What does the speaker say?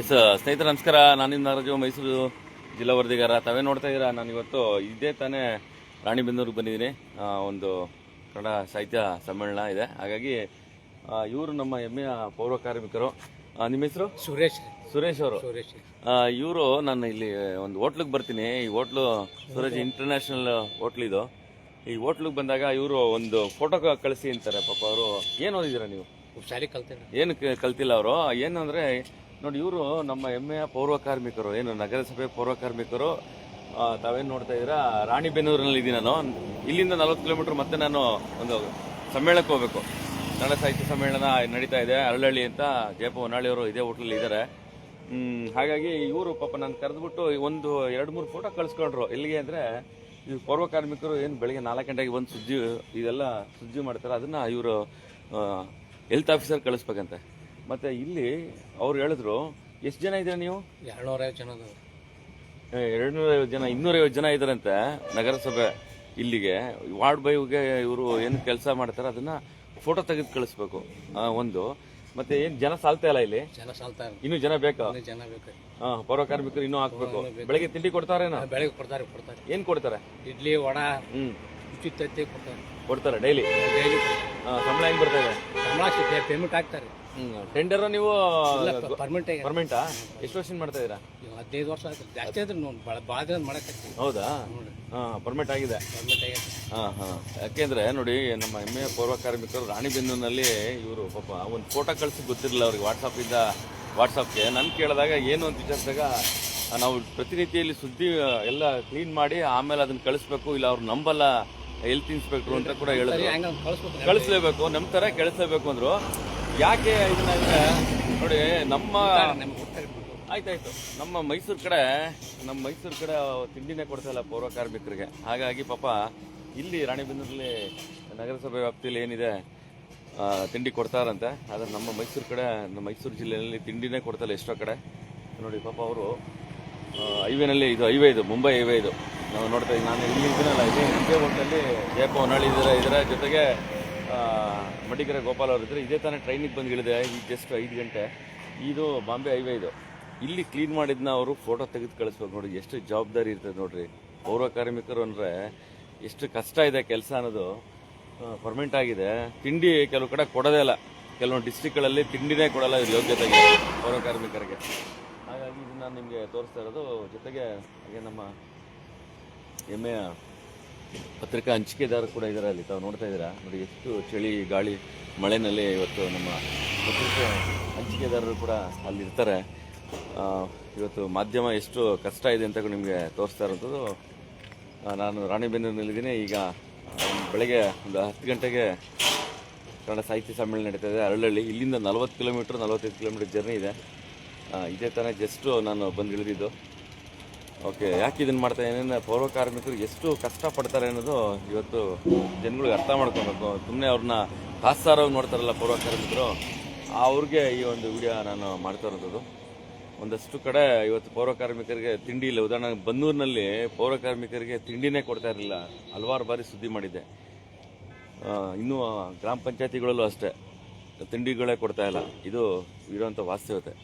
S ಸ್ನೇಹಿತರೆ ನಮಸ್ಕಾರ. ನಾನಿಂದ ನಾಗರಾಜು ಮೈಸೂರು ಜಿಲ್ಲಾ ವರದಿಗಾರ. ತಾವೇ ನೋಡ್ತಾ ಇದ್ದೀರಾ? ನಾನು ಇವತ್ತು ಇದೇ ತಾನೇ ರಾಣಿಬೆನ್ನೂರಿಗೆ ಬಂದಿದ್ದೀನಿ. ಒಂದು ಕನ್ನಡ ಸಾಹಿತ್ಯ ಸಮ್ಮೇಳನ ಇದೆ. ಹಾಗಾಗಿ ಇವರು ನಮ್ಮ ಹೆಮ್ಮೆಯ ಪೌರ ಕಾರ್ಮಿಕರು. ನಿಮ್ಮ ಹೆಸರು? ಸುರೇಶ್. ಸುರೇಶ್ ಅವರು. ಸುರೇಶ್. ಇವರು ನಾನು ಇಲ್ಲಿ ಒಂದು ಹೋಟ್ಲಿಗೆ ಬರ್ತೀನಿ. ಈ ಹೋಟ್ಲು ಸುರೇಶ್ ಇಂಟರ್ನ್ಯಾಷನಲ್ ಹೋಟ್ಲ್ ಇದು. ಈ ಹೋಟ್ಲಿಗೆ ಬಂದಾಗ ಇವರು ಒಂದು ಫೋಟೋ ಕಳಿಸಿ ಅಂತಾರೆ. ಪಾಪ ಅವರು ಏನು ಓದಿದ್ದೀರಾ ನೀವು? ಶಾಲೆ ಕಲ್ತೇನೆ ಏನು ಕಲ್ತಿಲ್ಲ ಅವರು. ಏನಂದ್ರೆ ನೋಡಿ, ಇವರು ನಮ್ಮ ಹೆಮ್ಮೆಯ ಪೌರ ಕಾರ್ಮಿಕರು. ಏನು, ನಗರಸಭೆ ಪೌರ ಕಾರ್ಮಿಕರು? ತಾವೇನು ನೋಡ್ತಾ ಇದ್ದೀರಾ? ರಾಣಿಬೆನ್ನೂರಿನಲ್ಲಿ ಇದ್ದೀನಿ ನಾನು. ಇಲ್ಲಿಂದ ನಲವತ್ತು ಕಿಲೋಮೀಟರ್ ಮತ್ತೆ ನಾನು ಒಂದು ಸಮ್ಮೇಳನಕ್ಕೆ ಹೋಗಬೇಕು. ಕನ್ನಡ ಸಾಹಿತ್ಯ ಸಮ್ಮೇಳನ ನಡೀತಾ ಇದೆ. ಅರಳಳ್ಳಿ ಅಂತ ಜಯಪ ಹೊನ್ನಾಳಿ ಅವರು ಇದೇ ಹೋಟ್ಲಲ್ಲಿ ಇದ್ದಾರೆ. ಹಾಗಾಗಿ ಇವರು ಪಾಪ ನಾನು ಕರೆದ್ಬಿಟ್ಟು ಒಂದು ಎರಡು, ಮೂರು ಫೋಟೋ ಕಳಿಸ್ಕೊಂಡ್ರು. ಎಲ್ಲಿಗೆ ಅಂದರೆ ಇವ್ರು ಪೌರ ಕಾರ್ಮಿಕರು ಏನು ಬೆಳಗ್ಗೆ ನಾಲ್ಕು ಗಂಟೆಗೆ ಬಂದು ಸುದ್ದಿ, ಇದೆಲ್ಲ ಸುದ್ದಿ ಮಾಡ್ತಾರೆ. ಅದನ್ನು ಇವರು ಹೆಲ್ತ್ ಆಫೀಸರ್ ಕಳಿಸ್ಬೇಕಂತೆ. ಮತ್ತೆ ಇಲ್ಲಿ ಅವ್ರು ಹೇಳಿದ್ರು ಎಷ್ಟು ಜನ ಇದ್ದೀರಾ ನೀವು? ಎರಡ್ನೂರೈವತ್ತು ಜನ ಅದಾವ ಎರಡು ನೂರೈವತ್ತು ಜನ ಇನ್ನೂರೈವತ್ತು ಜನ ಇದ್ದಾರಂತೆ ನಗರಸಭೆ ಇಲ್ಲಿಗೆ. ವಾರ್ಡ್ ಬೈಗೆ ಇವರು ಏನು ಕೆಲಸ ಮಾಡ್ತಾರೆ ಅದನ್ನ ಫೋಟೋ ತೆಗೆದು ಕಳಿಸ್ಬೇಕು ಒಂದು. ಮತ್ತೆ ಏನು ಜನ ಸಾಲ್ತಾ ಇಲ್ಲ ಇಲ್ಲಿ? ಜನ ಸಾಲ್ತಾರೆ ಇನ್ನೂ ಜನ ಬೇಕಾ? ಜನ ಬೇಕು. ಹಾ ಪೌರ ಕಾರ್ಮಿಕರು ಇನ್ನೂ ಹಾಕ್ಬೇಕು. ಬೆಳಗ್ಗೆ ತಿಂಡಿ ಕೊಡ್ತಾರೇನಾ ಬೆಳಗ್ಗೆ ಕೊಡ್ತಾರೆ ಕೊಡ್ತಾರೆ. ಏನ್ ಕೊಡ್ತಾರೆ? ಇಡ್ಲಿ ವಡ ತತ್ತಿ ಕೊಡ್ತಾರೆ. ಕೊಡ್ತಾರೆ ಡೈಲಿ? ಡೈಲಿ ಸಂಬಳ ಹೆಂಗ್ ಬರ್ತಾ ಇದೆ? ಸಂಬಳ ಪೇಮೆಂಟ್ ಆಗ್ತಾರೆ ಟೆಂಡರ್ ನೀವು ಪರ್ಮನೆಂಟ್ ಆಗಿ ಪರ್ಮೆಂಟಾ ಎಷ್ಟು ವರ್ಷ ಮಾಡ್ತಾ ಇದ್ದೀರಾ? ಹದಿನೈದು ವರ್ಷ ಆಯ್ತು. ಜಾಸ್ತಿ ಆದ್ರೆ ನೋಡಿ ಭಾಳ ಭಾಳ ದಿನ ಮಾಡಕ್ಕೆ ಹೌದಾ? ಹಾಂ ಪರ್ಮಿಟ್ ಆಗಿದೆ. ಪರ್ಮನೆಂಟ್ ಆಗಿದೆ. ಹಾಂ ಹಾಂ. ಯಾಕೆಂದ್ರೆ ನೋಡಿ ನಮ್ಮ ಹೆಮ್ಮೆಯ ಪೂರ್ವ ಕಾರ್ಮಿಕರು ರಾಣಿಬೆನ್ನೂರಿನಲ್ಲಿ ಇವರು ಪಾಪ ಒಂದು ಫೋಟೋ ಕಳಿಸಿ ಗೊತ್ತಿರಲಿಲ್ಲ ಅವ್ರಿಗೆ ವಾಟ್ಸಪ್ ಇಂದ. ವಾಟ್ಸಪ್ಗೆ ನನ್ ಕೇಳಿದಾಗ ಏನು ಅಂತ ವಿಚಾರಿಸಿದಾಗ ನಾವು ಪ್ರತಿನಿತ್ಯಲ್ಲಿ ಸುದ್ದಿ ಎಲ್ಲ ಕ್ಲೀನ್ ಮಾಡಿ ಆಮೇಲೆ ಅದನ್ನ ಕಳಿಸ್ಬೇಕು ಇಲ್ಲ ಅವ್ರು ನಂಬಲ್ಲ ಹೆಲ್ತ್ ಇನ್ಸ್ಪೆಕ್ಟರ್ ಅಂತ ಕೂಡ ಹೇಳಿದ್ರು. ಕಳಿಸ್ಲೇಬೇಕು ನಮ್ಮ ಥರ ಕಳಿಸ್ಲೇಬೇಕು ಅಂದ್ರು. ಯಾಕೆ ಇದನ್ನಂದ್ರೆ ನೋಡಿ ನಮ್ಮ. ಆಯ್ತಾಯ್ತು. ನಮ್ಮ ಮೈಸೂರು ಕಡೆ ನಮ್ಮ ಮೈಸೂರು ಕಡೆ ತಿಂಡಿನೇ ಕೊಡ್ತಾ ಇಲ್ಲ ಪೌರ ಕಾರ್ಮಿಕರಿಗೆ. ಹಾಗಾಗಿ ಪಾಪ ಇಲ್ಲಿ ರಾಣಿಬೆನ್ನೂರಲ್ಲಿ ನಗರಸಭೆ ವ್ಯಾಪ್ತಿಯಲ್ಲಿ ಏನಿದೆ ತಿಂಡಿ ಕೊಡ್ತಾರಂತೆ. ಆದರೆ ನಮ್ಮ ಮೈಸೂರು ಕಡೆ ನಮ್ಮ ಮೈಸೂರು ಜಿಲ್ಲೆಯಲ್ಲಿ ತಿಂಡಿನೇ ಕೊಡ್ತಾ ಇಲ್ಲ ಎಷ್ಟೋ ಕಡೆ. ನೋಡಿ ಪಾಪ ಅವರು ಹೈವೇನಲ್ಲಿ ಇದು ಹೈವೇ ಇದು ಮುಂಬೈ ಹೈವೇ ಇದು. ನಾವು ನೋಡ್ತಾ ಇದ್ದೀವಿ. ನಾನು ಇಲ್ಲಿ ಇದ್ದೀನಲ್ಲ ಇದೆ ಇದೇ ಹೋಟೆಲ್ಲಿ ಜಯಪ್ಪ ಹೊನ್ನಾಳಿ ಇದರ ಇದರ ಜೊತೆಗೆ ಮಡಿಕೆರೆ ಗೋಪಾಲ್ ಅವರು ಇದ್ದರೆ ಇದೇ ತಾನೇ ಟ್ರೈನಿಗೆ ಬಂದು ಇಳಿದೆ. ಈಗ ಜಸ್ಟ್ ಐದು ಗಂಟೆ. ಇದು ಬಾಂಬೆ ಹೈವೇ ಇದು. ಇಲ್ಲಿ ಕ್ಲೀನ್ ಮಾಡಿದ್ನ ಅವರು ಫೋಟೋ ತೆಗೆದು ಕಳಿಸ್ಬೇಕು ನೋಡಿ. ಎಷ್ಟು ಜವಾಬ್ದಾರಿ ಇರ್ತದೆ ನೋಡ್ರಿ. ಪೌರ ಕಾರ್ಮಿಕರು ಅಂದರೆ ಎಷ್ಟು ಕಷ್ಟ ಇದೆ ಕೆಲಸ ಅನ್ನೋದು ಪರ್ಮನೆಂಟ್ ಆಗಿದೆ. ತಿಂಡಿ ಕೆಲವು ಕಡೆ ಕೊಡೋದೇ ಇಲ್ಲ. ಕೆಲವೊಂದು ಡಿಸ್ಟಿಕ್ಗಳಲ್ಲಿ ತಿಂಡಿನೇ ಕೊಡಲ್ಲ ಇದು ಯೋಗ್ಯತೆಗೆ ಪೌರ ಕಾರ್ಮಿಕರಿಗೆ. ಹಾಗಾಗಿ ಇದನ್ನು ನಾನು ನಿಮಗೆ ತೋರಿಸ್ತಾ ಇರೋದು. ಜೊತೆಗೆ ಹಾಗೆ ನಮ್ಮ ಹೆಮ್ಮೆಯ ಪತ್ರಿಕಾ ಹಂಚಿಕೆದಾರರು ಕೂಡ ಇದ್ದಾರೆ ಅಲ್ಲಿ. ತಾವು ನೋಡ್ತಾ ಇದ್ದೀರಾ? ನೋಡಿ, ಎಷ್ಟು ಚಳಿ, ಗಾಳಿ, ಮಳೆನಲ್ಲಿ ಇವತ್ತು ನಮ್ಮ ಪತ್ರಿಕೆ ಹಂಚಿಕೆದಾರರು ಕೂಡ ಅಲ್ಲಿರ್ತಾರೆ ಇವತ್ತು ಮಾಧ್ಯಮ ಎಷ್ಟು ಕಷ್ಟ ಇದೆ ಅಂತ ನಿಮಗೆ ತೋರಿಸ್ತಾ ಇರೋಂಥದ್ದು. ನಾನು ರಾಣಿಬೆನ್ನೂರಿನಲ್ಲಿದ್ದೀನಿ. ಈಗ ಬೆಳಗ್ಗೆ ಒಂದು ಹತ್ತು ಗಂಟೆಗೆ ಕನ್ನಡ ಸಾಹಿತ್ಯ ಸಮ್ಮೇಳನ ನಡೀತಾ ಇದೆ. ಅರಳಳ್ಳಿ, ಇಲ್ಲಿಂದ ನಲವತ್ತು ಕಿಲೋಮೀಟ್ರ್, ನಲವತ್ತೈದು ಕಿಲೋಮೀಟ್ರ್ ಜರ್ನಿ ಇದೆ. ಇದೇ ತಾನೇ ಜಸ್ಟು ನಾನು ಬಂದು ಇಳಿದಿದ್ದು ಓಕೆ, ಯಾಕೆ ಇದನ್ನು ಮಾಡ್ತಾ ಏನೇನು ಪೌರ ಕಾರ್ಮಿಕರು ಎಷ್ಟು ಕಷ್ಟಪಡ್ತಾರೆ ಅನ್ನೋದು ಇವತ್ತು ಜನಗಳಿಗೆ ಅರ್ಥ ಮಾಡ್ಕೊಬೇಕು. ಸುಮ್ಮನೆ ಅವ್ರನ್ನ ತಾತ್ಸಾರವಾಗಿ ನೋಡ್ತಾರಲ್ಲ ಪೌರ ಕಾರ್ಮಿಕರು ಅವ್ರಿಗೆ ಈ ಒಂದು ವಿಡಿಯೋ ನಾನು ಮಾಡ್ತಾ ಇರೋದು. ಒಂದಷ್ಟು ಕಡೆ ಇವತ್ತು ಪೌರ ಕಾರ್ಮಿಕರಿಗೆ ತಿಂಡಿ ಇಲ್ಲ. ಉದಾಹರಣೆಗೆ ಬನ್ನೂರಿನಲ್ಲಿ ಪೌರ ಕಾರ್ಮಿಕರಿಗೆ ತಿಂಡಿನೇ ಕೊಡ್ತಾ ಇರಲಿಲ್ಲ. ಹಲವಾರು ಬಾರಿ ಸುದ್ದಿ ಮಾಡಿದ್ದೆ. ಇನ್ನೂ ಗ್ರಾಮ ಪಂಚಾಯತಿಗಳಲ್ಲೂ ಅಷ್ಟೇ. ತಿಂಡಿಗಳೇ ಕೊಡ್ತಾ ಇಲ್ಲ. ಇದು ಇರುವಂಥ ವಾಸ್ತವತೆ